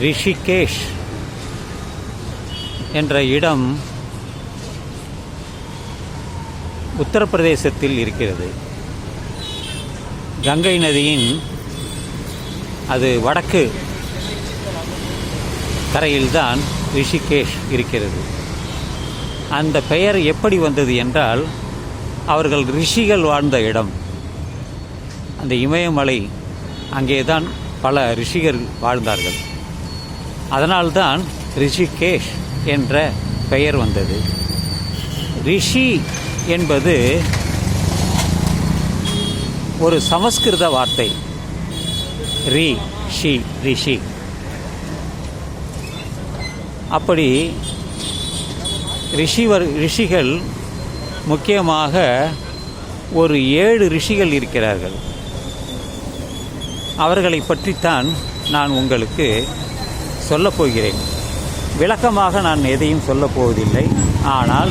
ரிஷிகேஷ் என்ற இடம் உத்தரப்பிரதேசத்தில் இருக்கிறது. கங்கை நதியின் அது வடக்கு கரையில்தான் ரிஷிகேஷ் இருக்கிறது. அந்த பெயர் எப்படி வந்தது என்றால் அவர்கள் ரிஷிகள் வாழ்ந்த இடம். அந்த இமயமலை அங்கேதான் பல ரிஷிகள் வாழ்ந்தார்கள். அதனால்தான் ரிஷிகேஷ் என்ற பெயர் வந்தது. ரிஷி என்பது ஒரு சமஸ்கிருத வார்த்தை. ரி ஷி ரிஷி. அப்படி ரிஷிவர் ரிஷிகள் முக்கியமாக ஒரு ஏழு ரிஷிகள் இருக்கிறார்கள். அவர்களை பற்றித்தான் நான் உங்களுக்கு சொல்லப் போகிறேன் விளக்கமாக நான் எதையும் சொல்லப் போவதில்லை. ஆனால்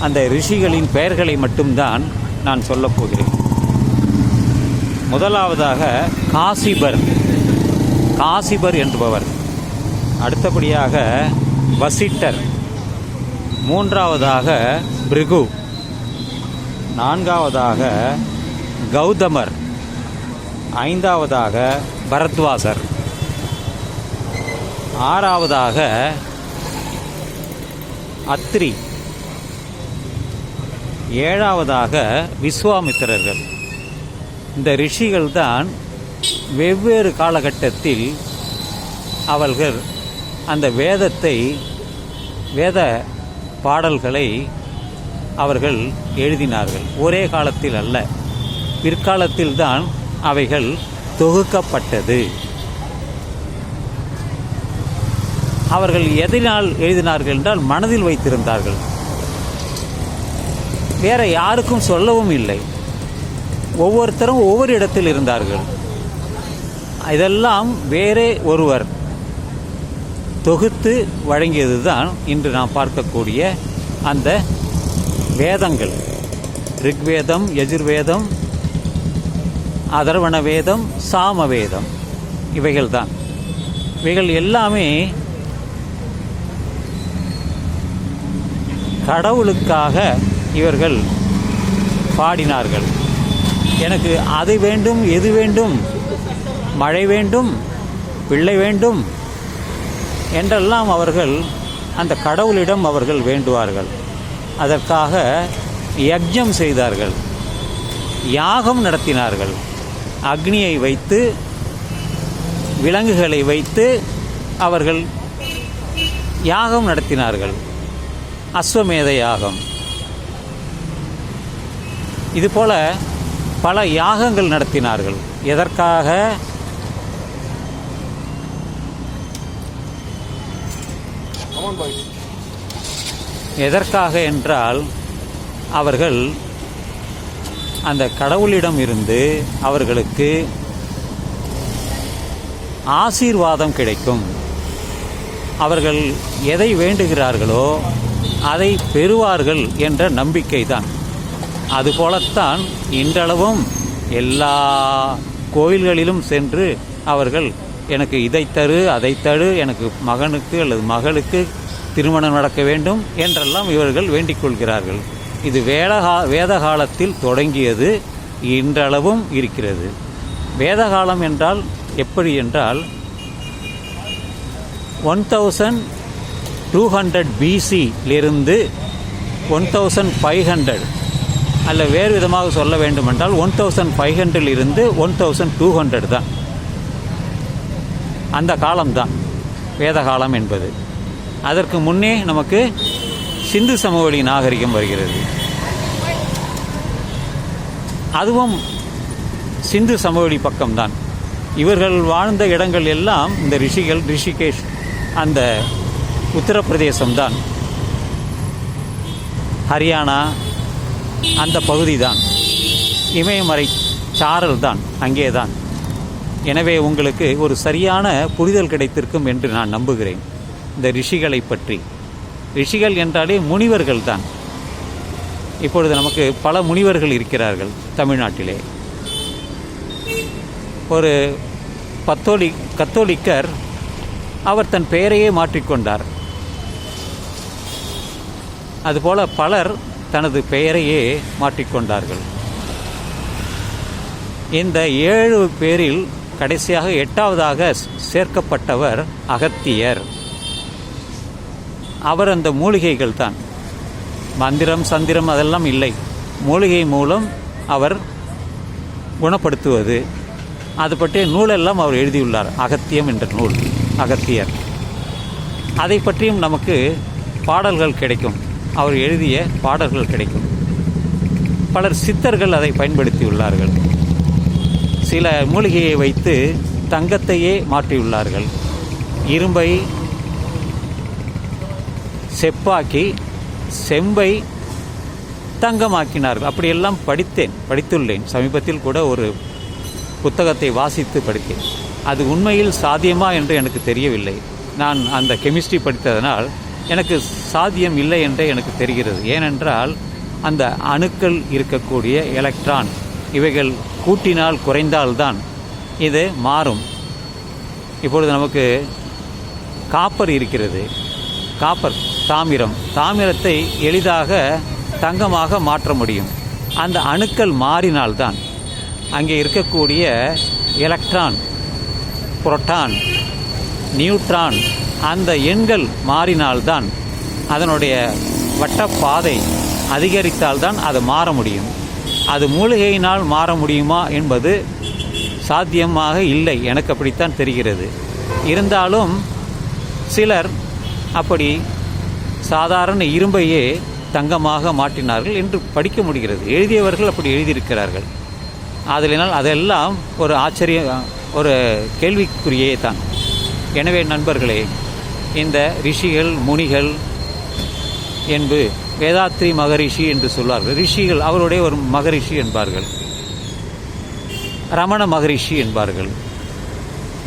அந்த ரிஷிகளின் பெயர்களை மட்டும்தான் நான் சொல்லப்போகிறேன் முதலாவதாக காசிபர். காசிபர் என்பவர். அடுத்தபடியாக வசிட்டர். மூன்றாவதாக பிருகு. நான்காவதாக கௌதமர். ஐந்தாவதாக பரத்வாசர். ஆறாவதாக அத்ரி ஏழாவதாக விஸ்வாமித்திரர்கள். இந்த ரிஷிகள் தான் வெவ்வேறு காலகட்டத்தில் அவர்கள் அந்த வேதத்தை வேத பாடல்களை அவர்கள் எழுதினார்கள். ஒரே காலத்தில் அல்ல பிற்காலத்தில்தான் அவைகள் தொகுக்கப்பட்டது. அவர்கள் எதனால் எழுதினார்கள் என்றால் மனதில் வைத்திருந்தார்கள். வேற யாருக்கும் சொல்லவும் இல்லை. ஒவ்வொருத்தரும் ஒவ்வொரு இடத்தில் இருந்தார்கள். இதெல்லாம் வேறே ஒருவர் தொகுத்து வழங்கியது தான் இன்று நாம் பார்க்கக்கூடிய அந்த வேதங்கள். ரிக்வேதம் யஜுர்வேதம் அதர்வண வேதம் சாம வேதம் இவைகள் தான் இவைகள் எல்லாமே கடவுளுக்காக இவர்கள் பாடினார்கள். எனக்கு அது வேண்டும் எது வேண்டும் மழை வேண்டும் பிள்ளை வேண்டும் என்றெல்லாம் அவர்கள் அந்த கடவுளிடம் அவர்கள் வேண்டுவார்கள். அதற்காக யஜ்ஞம் செய்தார்கள். யாகம் நடத்தினார்கள். அக்னியை வைத்து விலங்குகளை வைத்து அவர்கள் யாகம் நடத்தினார்கள். அஸ்வமேத யாகம் இதுபோல பல யாகங்கள் நடத்தினார்கள். எதற்காக? எதற்காக என்றால் அவர்கள் அந்த கடவுளிடம் இருந்து அவர்களுக்கு ஆசீர்வாதம் கிடைக்கும். அவர்கள் எதை வேண்டுகிறார்களோ அதை பெறுவார்கள் என்ற நம்பிக்கை தான் அதுபோலத்தான் இன்றளவும் எல்லா கோயில்களிலும் சென்று அவர்கள் எனக்கு இதை தரு அதை தரு எனக்கு மகனுக்கு அல்லது மகளுக்கு திருமணம் நடக்க வேண்டும் என்றெல்லாம் இவர்கள் வேண்டிக் கொள்கிறார்கள். இது வேதகா வேத காலத்தில் தொடங்கியது இன்றளவும் இருக்கிறது. வேத காலம் என்றால் எப்படி என்றால் ஒன் தௌசண்ட் டூ ஹண்ட்ரட் பிசிலிருந்து ஒன் தௌசண்ட் ஃபைவ் ஹண்ட்ரட் அல்ல வேறு விதமாக சொல்ல வேண்டுமென்றால் ஒன் தௌசண்ட் ஃபைவ் ஹண்ட்ரட் இருந்து ஒன் தௌசண்ட் டூ ஹண்ட்ரட் தான். அந்த காலம்தான். வேத காலம் என்பது. அதற்கு முன்னே நமக்கு சிந்து சமவெளி நாகரிகம் வருகிறது. அதுவும் சிந்து சமவெளி பக்கம்தான். இவர்கள் வாழ்ந்த இடங்கள் எல்லாம் இந்த ரிஷிகள் ரிஷிகேஷ் அந்த உத்தரப்பிரதேசம்தான். ஹரியானா அந்த பகுதி தான் இமயமலை சாரல் தான் அங்கே தான் எனவே உங்களுக்கு ஒரு சரியான புரிதல் கிடைத்திருக்கும் என்று நான் நம்புகிறேன். இந்த ரிஷிகளை பற்றி. ரிஷிகள் என்றாலே முனிவர்கள் தான் இப்பொழுது நமக்கு பல முனிவர்கள் இருக்கிறார்கள் தமிழ்நாட்டிலே. ஒரு பத்தோலி கத்தோலிக்கர் அவர் தன் பெயரையே மாற்றிக்கொண்டார். அதுபோல பலர் தனது பெயரையே மாற்றிக்கொண்டார்கள். இந்த ஏழு பேரில் கடைசியாக எட்டாவதாக சேர்க்கப்பட்டவர் அகத்தியர். அவர் அந்த மூலிகைகள் தான். மந்திரம் சந்திரம் அதெல்லாம் இல்லை. மூலிகை மூலம் அவர் குணப்படுத்துவது. அது பற்றிய நூலெல்லாம் அவர் எழுதியுள்ளார். அகத்தியம் என்ற நூல் அகத்தியர். அதை பற்றியும் நமக்கு பாடல்கள் கிடைக்கும். அவர் எழுதிய பாடல்கள் கிடைக்கும். பலர் சித்தர்கள் அதை பயன்படுத்தியுள்ளார்கள். சில மூலிகையை வைத்து தங்கத்தையே மாற்றியுள்ளார்கள். இரும்பை செப்பாக்கி செம்பை தங்கமாக்கினார்கள். அப்படியெல்லாம் படித்தேன் படித்துள்ளேன். சமீபத்தில் கூட ஒரு புத்தகத்தை வாசித்து படித்தேன். அது உண்மையில் சாத்தியமா என்று எனக்கு தெரியவில்லை. நான் அந்த கெமிஸ்ட்ரி படித்ததனால் எனக்கு சாத்தியம் இல்லை என்றே எனக்கு தெரிகிறது. ஏனென்றால் அந்த அணுக்கள் இருக்கக்கூடிய எலக்ட்ரான் இவைகள் கூட்டினால் குறைந்தால்தான் இது மாறும். இப்பொழுது நமக்கு காப்பர் இருக்கிறது. காப்பர் தாமிரம். தாமிரத்தை எளிதாக தங்கமாக மாற்ற முடியும். அந்த அணுக்கள் மாறினால்தான் அங்கே இருக்கக்கூடிய எலக்ட்ரான் புரோட்டான் நியூட்ரான் அந்த எண்கள் மாறினால்தான் அதனுடைய வட்டப்பாதை அதிகரித்தால்தான் அது மாற முடியும். அது மூலிகையினால் மாற முடியுமா என்பது சாத்தியமாக இல்லை. எனக்கு அப்படித்தான் தெரிகிறது. இருந்தாலும் சிலர் அப்படி சாதாரண இரும்பையே தங்கமாக மாற்றினார்கள் என்று படிக்க முடிகிறது. எழுதியவர்கள் அப்படி எழுதியிருக்கிறார்கள். ஆதலினால் அதெல்லாம் ஒரு ஆச்சரிய ஒரு கேள்விக்குரியே தான் எனவே நண்பர்களே இந்த ரிஷிகள் முனிகள் என்பது வேதாத்ரி மகரிஷி என்று சொல்வார்கள். ரிஷிகள் அவருடைய ஒரு மகரிஷி என்பார்கள். ரமண மகரிஷி என்பார்கள்.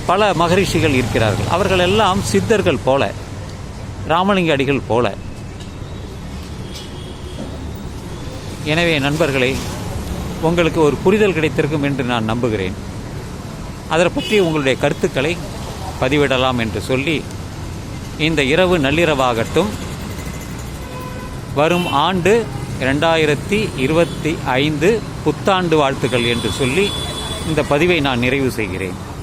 பல மகரிஷிகள் இருக்கிறார்கள். அவர்கள் எல்லாம் சித்தர்கள் போல ராமலிங்க அடிகள் போல. எனவே நண்பர்களே உங்களுக்கு ஒரு புரிதல் கிடைத்திருக்கும் என்று நான் நம்புகிறேன். அதை பற்றி உங்களுடைய கருத்துக்களை பதிவிடலாம் என்று சொல்லி இந்த இரவு நள்ளிரவாகட்டும். வரும் ஆண்டு ரெண்டாயிரத்தி இருபத்தி ஐந்து புத்தாண்டு வாழ்த்துக்கள் என்று சொல்லி இந்த பதிவை நான் நிறைவு செய்கிறேன்.